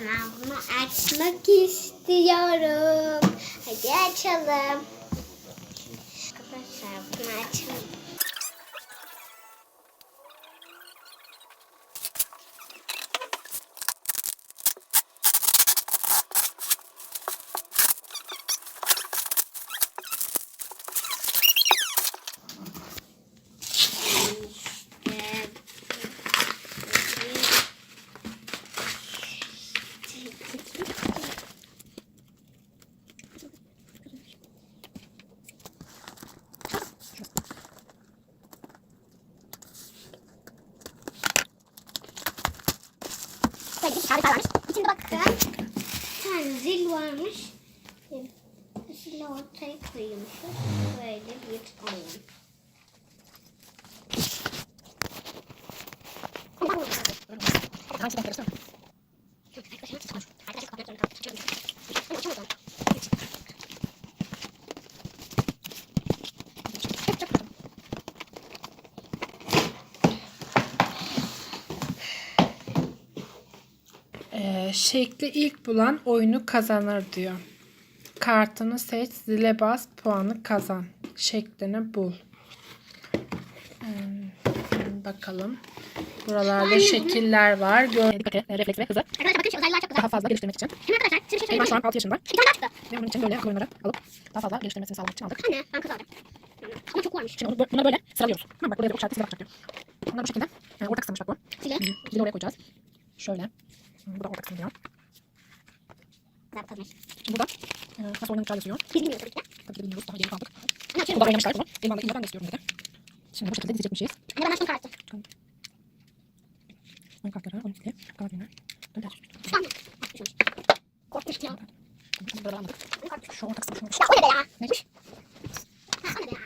Bunu açmak istiyorum. Hadi açalım. Arkadaşlar bunu açalım. Bir kağıt varmış. İçinde bakın. Bir tane zil varmış. Zili ortaya koyuyormuşuz. Böyle bir oyun. Ee, şekli ilk bulan oyunu kazanır diyor. Kartını seç, zile bas, puanı kazan. Şeklini bul. Hmm, bakalım. Buralarda şekiller var. Gör refleks ve hızı Arkadaşlar bakın şu özellikler çok güzel. daha fazla geliştirmek için. Şimdi arkadaşlar size bir şey Elvan şu an 6 yaşında. Bir tane daha çıktı. Ve onun için böyle oyunları alıp daha fazla geliştirmesini sağlamak için aldık. Anne ben kız aldım. Ama çok varmış. Şimdi onu, bö- buna böyle sıralıyoruz. Tamam bak buraya bir ok işareti bakacak diyor. Bunlar bu şekilde. Yani orta kısımmış bak bu. Zile. Zili oraya koyacağız. Şöyle. Hmm, Bu da orta kısım diyor. Bir. Şimdi burada e, nasıl oynanacağı yazıyor. Biz bilmiyoruz tabii ki. Tabii ki de bilmiyoruz. Daha yeni kaldık. Açıyorum. Burada oynamışlar bunu. Benim andaki ben de istiyorum dedi. Şimdi bu şekilde dizecekmişiz. Anne ben açtım kartı. Oyun kartları, oyun stili, klavyeler. Dönder. Tamam. Korkmuş ya. Bunları anladık. Şu orta kısmı. Ya o ne be ya? Neymiş? Ha o ne be ya?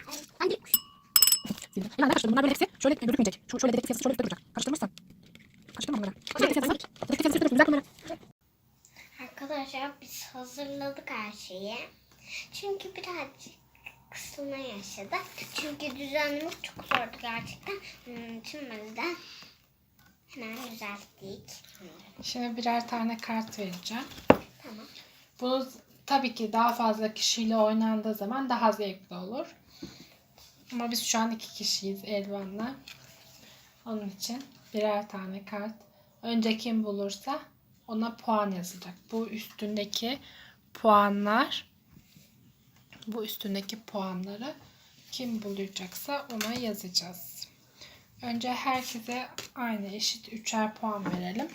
Ben ne karıştırdın? Bunlar böyle hepsi şöyle gözükmeyecek. Şu şöyle dedektif yazısı şöyle duracak. Karıştırmazsan. Karıştırma bunları. Dedektif yazısı. Dedektif yazısı üstte dursun. Güzel kamera. Arkadaşlar biz hazırladık her şeyi. Çünkü birazcık kısılma yaşadık. Çünkü düzenlemek çok zordu gerçekten. Hmm, Şimdi de hemen düzelttik. Şimdi birer tane kart vereceğim. Tamam. Bu tabii ki daha fazla kişiyle oynandığı zaman daha zevkli olur. Ama biz şu an iki kişiyiz Elvan'la. Onun için birer tane kart. Önce kim bulursa ona puan yazılacak. Bu üstündeki puanlar bu üstündeki puanları kim bulacaksa ona yazacağız. Önce herkese aynı eşit üçer puan verelim.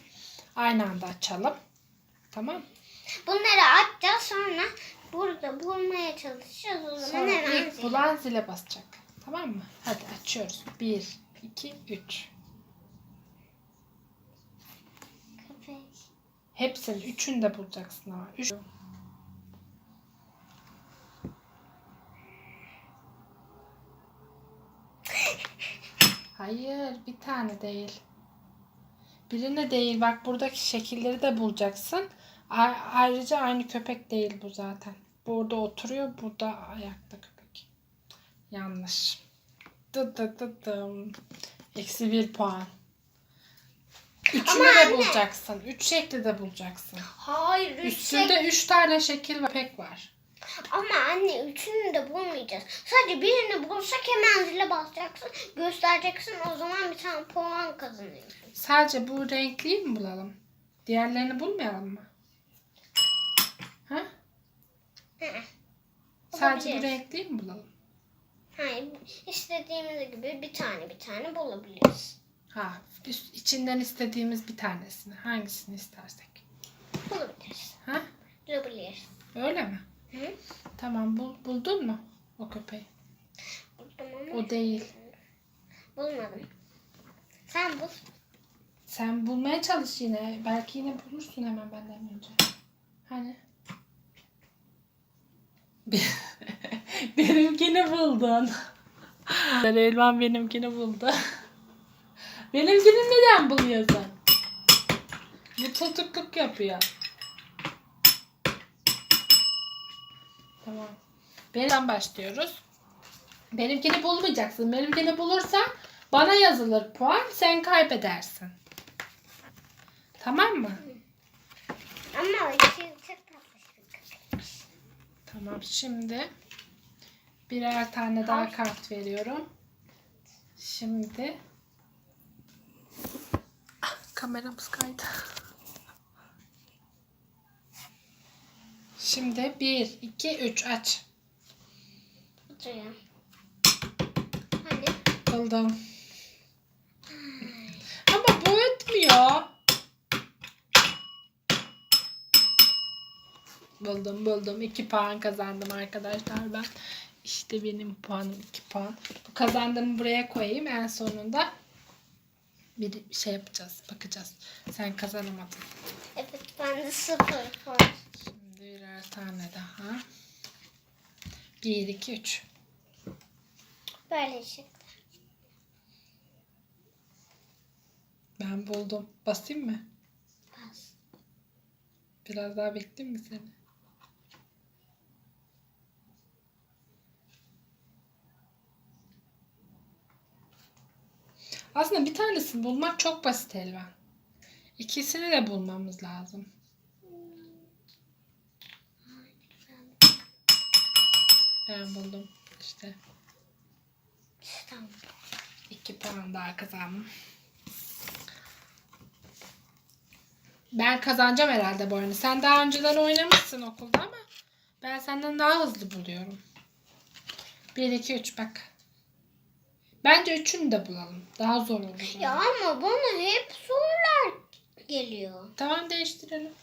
Aynı anda açalım. Tamam. Bunları atacağız sonra burada bulmaya çalışacağız. O zaman Sonra hemen ilk zil- bulan zile basacak. Tamam mı? Hadi açıyoruz. 1, 2, 3. Köpek. Hepsini, üçünü de bulacaksın ama. Üç. Hayır, bir tane değil. Birine değil. Bak buradaki şekilleri de bulacaksın. Ayrıca aynı köpek değil bu zaten. Burada oturuyor, burada ayakta köpek. Yanlış. Dı dı dı dım. Eksi bir puan. Üçünü de bulacaksın. Üç şekli de bulacaksın. Hayır üç Üstünde şek- üç tane şekil ve pek var. Ama anne üçünü de bulmayacağız. Sadece birini bulsak hemen zile basacaksın. Göstereceksin o zaman bir tane puan kazanıyorsun. Sadece bu renkliyi mi bulalım? Diğerlerini bulmayalım mı? Ha? Hı hı. Sadece bu Olabilir. renkliyi mi bulalım? Hayır istediğimiz gibi bir tane bir tane bulabiliriz. Ha, üst, içinden istediğimiz bir tanesini. Hangisini istersek. Bulabiliriz. Ha? Bulabiliriz. Öyle mi? Hı? Tamam, bul, buldun mu o köpeği? Buldum ama O değil. bulmadım. Sen bul. Sen bulmaya çalış yine. Belki yine bulursun hemen benden önce. Hani? benimkini buldun. Elvan benimkini buldu. Benimkini neden buluyorsun? Bu tutukluk yapıyor. Tamam. Benimden başlıyoruz. Benimkini bulmayacaksın. Benimkini bulursan bana yazılır puan. Sen kaybedersin. Tamam mı? Ama o şey çok tatlı. Tamam şimdi birer tane daha kart veriyorum. Şimdi Ah, kameramız kaydı. Şimdi 1, 2, 3 aç. Oturuyor. Hani? Buldum. Ama bu ötmüyor. Buldum buldum. 2 puan kazandım arkadaşlar ben. İşte benim puanım 2 puan. Bu kazandığımı buraya koyayım. En sonunda bir şey yapacağız. Bakacağız. Sen kazanamadın. Evet ben de sıfır puan. Birer tane daha. 1, 2, 3. Böyle çıktı. Ben buldum. Basayım mı? Bas. Biraz daha bekleyeyim mi seni? Aslında bir tanesini bulmak çok basit Elvan. İkisini de bulmamız lazım. Ben buldum. İşte Tamam. iki puan daha kazandım. Ben kazanacağım herhalde bu oyunu. Sen daha önceden oynamışsın okulda ama ben senden daha hızlı buluyorum. 1, 2, 3 bak. Bence üçünü de bulalım. Daha zor olur. Ya ama bana hep sorular geliyor. Tamam değiştirelim.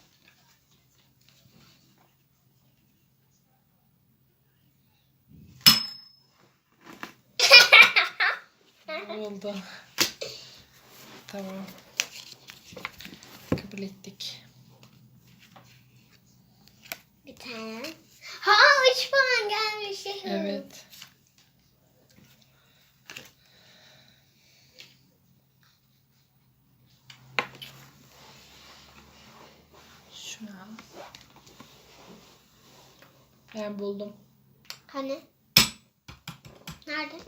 Oldu. Tamam. Kabul ettik. Bir tane. Ha üç puan gelmiş. Evet. Şunu al. Ben buldum. Hani? Nerede?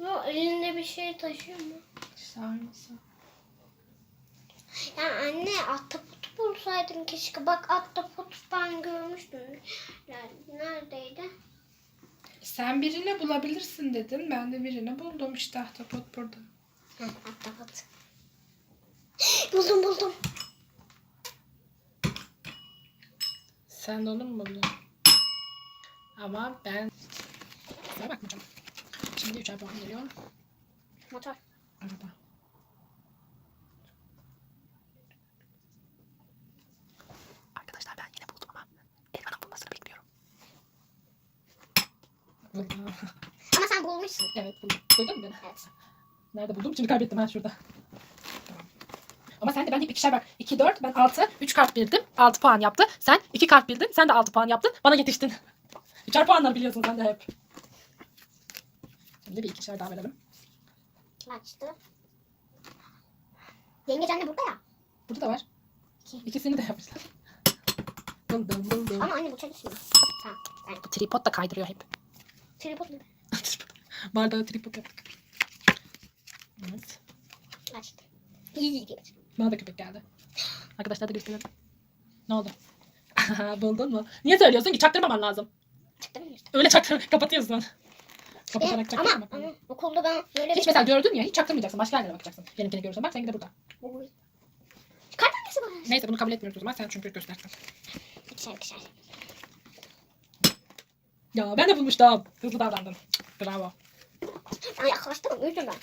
Bu elinde bir şey taşıyor mu? Aynısı. Ya anne ahtapot bulsaydın keşke. Bak ahtapot ben görmüştüm. Neredeydi? Sen birini bulabilirsin dedin. Ben de birini buldum. İşte ahtapot burada. Hı, ahtapot. buldum buldum. Sen de onu mu buldun? Ama ben... Bakmayacağım. Şimdi üçer puan geliyor. Motor. Araba. Arkadaşlar ben yine buldum ama Elvan'ın bulmasını bekliyorum. Buldum. Ama sen bulmuşsun. evet buldum. Duydun mu beni? Evet. Nerede buldum? Şimdi kaybettim ha şurada. Tamam. Ama sen de ben hep ikişer bak. 2, 4, ben 6. 3 kart bildim. 6 puan yaptı. Sen 2 kart bildin. Sen de 6 puan yaptın. Bana yetiştin. Üçer puanlar biliyorsun sen de hep. Şimdi bir ikişer daha verelim. Açtı? Yengeç anne burada ya. Burada da var. İkisini de yapmışlar. Buldum buldum. Ama anne bu çalışmıyor. Tamam. Ben tripod da kaydırıyor hep. tripod mu? Bardağı tripod yaptık. Evet. Açtı. İyi gibi. Bana da köpek geldi. Arkadaşlar da gösterelim. Ne oldu? Buldun mu? Niye söylüyorsun ki? Çaktırmaman lazım. Mı işte? Öyle çaktır, kapatıyorsun. Evet, Kapatarak ama, çaktırmamak lazım. ama okulda ben böyle Hiç mesela gördün ya hiç çaktırmayacaksın. Başka yerlere bakacaksın. Benimkini görürsen bak seninki de burada. Kart annesi var. Neyse bunu kabul etmiyoruz o zaman. Sen çünkü göstersen. İkişer ikişer. Ya ben de bulmuştum. Hızlı davrandın. Bravo. Ben yaklaştım. Üzüm ben.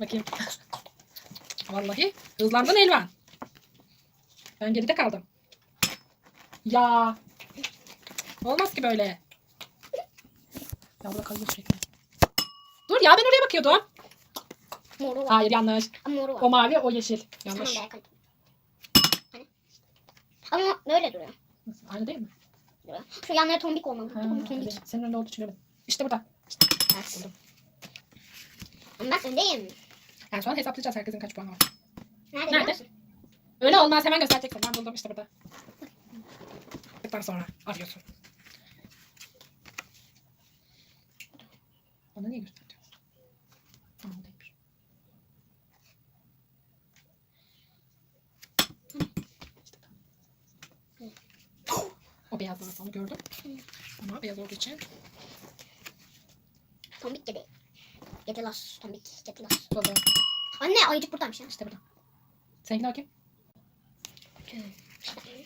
Bakayım. Vallahi hızlandın Elvan. Ben geride kaldım. Ya. Olmaz ki böyle. Ya burada kalıyor sürekli. Dur ya ben oraya bakıyordum. Moru var. Hayır yanlış. Ama moru var. O mavi o yeşil. Yanlış. Tamam. Hani? Ama böyle duruyor. Nasıl? Aynı değil mi? duruyor. Şu yanları tombik olmalı. Ha, Tombik. Senin önünde olduğu için göremedim. İşte burada. Evet. Buldum. Ama ben öndeyim. Yani şu an hesaplayacağız herkesin kaç puanı var. Nerede? Nerede? Öyle olmaz hemen göstereceksin. Ben buldum işte burada. Tıktan sonra arıyorsun. Bana niye gösteriyorsun? Anladaymış. O beyaz zaten gördüm. Ama beyaz olduğu için. Tombik gedi. Gedilas. Tombik. Gedilas. Baba. Anne ayıcık buradaymış ya. İşte burada. Seninkiler kim?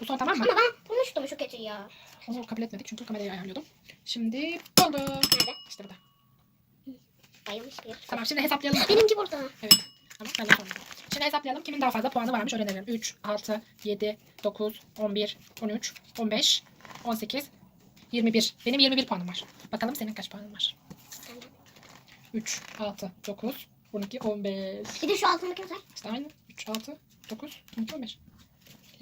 Bu son tamam mı? Ama ben bulmuştum şu kötü ya. Onu kabul etmedik çünkü kamerayı ayarlıyordum. Şimdi buldum. Nerede? İşte burada. Bayılmış bir. Tamam şimdi hesaplayalım. Benimki burada. Evet. Ama ben de sormadım. Şimdi hesaplayalım. Kimin daha fazla puanı varmış öğrenelim. 3, 6, 7, 9, 11, 13, 15, 18, 21. Benim 21 puanım var. Bakalım senin kaç puanın var? 3, 6, 9, 12, 15. Bir de şu altındaki mesela. İşte aynı. 3, 6, 9, 12, 15.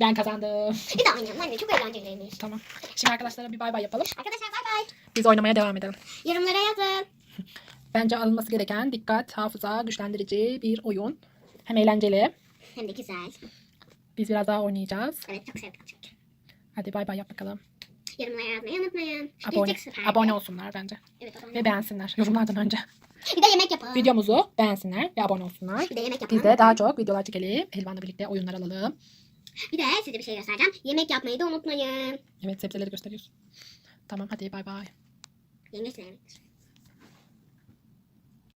Ben kazandım. Bir de oynayalım anne. Çok eğlenceliymiş. Tamam. Şimdi arkadaşlara bir bay bay yapalım. Arkadaşlar bay bay. Biz oynamaya devam edelim. Yorumlara yazın. Bence alınması gereken dikkat, hafıza, güçlendirici bir oyun. Hem eğlenceli. Hem de güzel. Biz biraz daha oynayacağız. Evet çok sevdim çünkü. Hadi bay bay yap bakalım. Yorumlara yazmayı unutmayın. Abone, abone olsunlar bence. Evet abone. Ve beğensinler yorumlardan önce. Bir de yemek yapalım. Videomuzu beğensinler ve abone olsunlar. Bir de yemek yapalım. Biz de daha çok videolar çekelim. Elvan'la birlikte oyunlar alalım. Bir de size bir şey göstereceğim. Yemek yapmayı da unutmayın. Evet sebzeleri gösteriyoruz. Tamam hadi bay bay. Yengeç de yemek.